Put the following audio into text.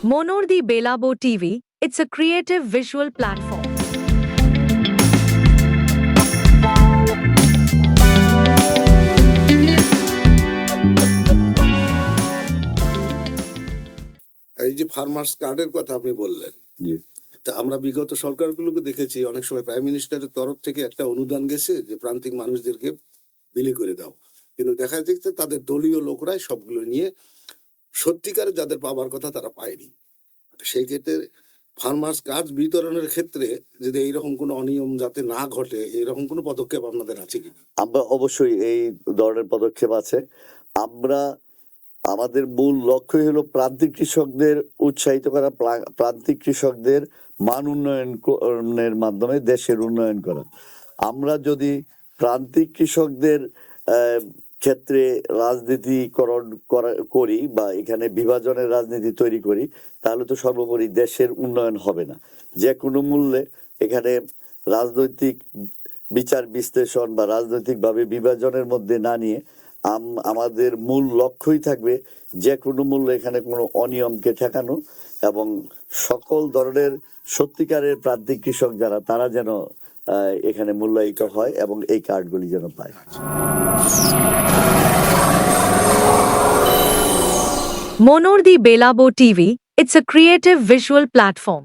Monor the Belabo TV, it's a creative visual platform. এই যে farmers কার্ডের কথা আপনি বললেন জি। তা আমরা বিগত সরকারগুলোকে দেখেছি অনেক সময় প্রাইম মিনিস্টারের তরফ থেকে একটা অনুদান গেছে যে প্রান্তিক মানুষদেরকে বিলি করে দাও কিন্তু দেখা যাচ্ছে তাদের দলীয় লোকরাই সবগুলো নিয়ে সত্যিকারে যাদের পাবার কথা তারা পায়নি। সেই ক্ষেত্রে ফার্মার্স কার্ড বিতরণের ক্ষেত্রে যদি এইরকম কোনো অনিয়ম যাতে না ঘটে, এইরকম কোনো পদক্ষেপ আপনাদের আছে কি? আমরা অবশ্যই এই ধরনের পদক্ষেপ আছে। আমরা, আমাদের মূল লক্ষ্যই হলো প্রান্তিক কৃষকদের উৎসাহিত করা প্রান্তিক কৃষকদের মান উন্নয়নের মাধ্যমে দেশের উন্নয়ন করা। আমরা যদি প্রান্তিক কৃষকদের ক্ষেত্রে রাজনীতিকরণ করা বা এখানে বিভাজনের রাজনীতি তৈরি করি, তাহলে তো সর্বোপরি দেশের উন্নয়ন হবে না। যে কোনো মূল্যে এখানে রাজনৈতিক বিচার বিশ্লেষণ বা রাজনৈতিকভাবে বিভাজনের মধ্যে না নিয়ে আম- আমাদের মূল লক্ষ্যই থাকবে যে কোনো মূল্যে এখানে কোনো অনিয়মকে ঠেকানো এবং সকল ধরনের সত্যিকারের প্রান্তিক কৃষক যারা, তারা যেন এখানে মূল্যায়িত হয় এবং এই কার্ডগুলি যেন পায়। মনোর দি Belabo TV it's a creative visual platform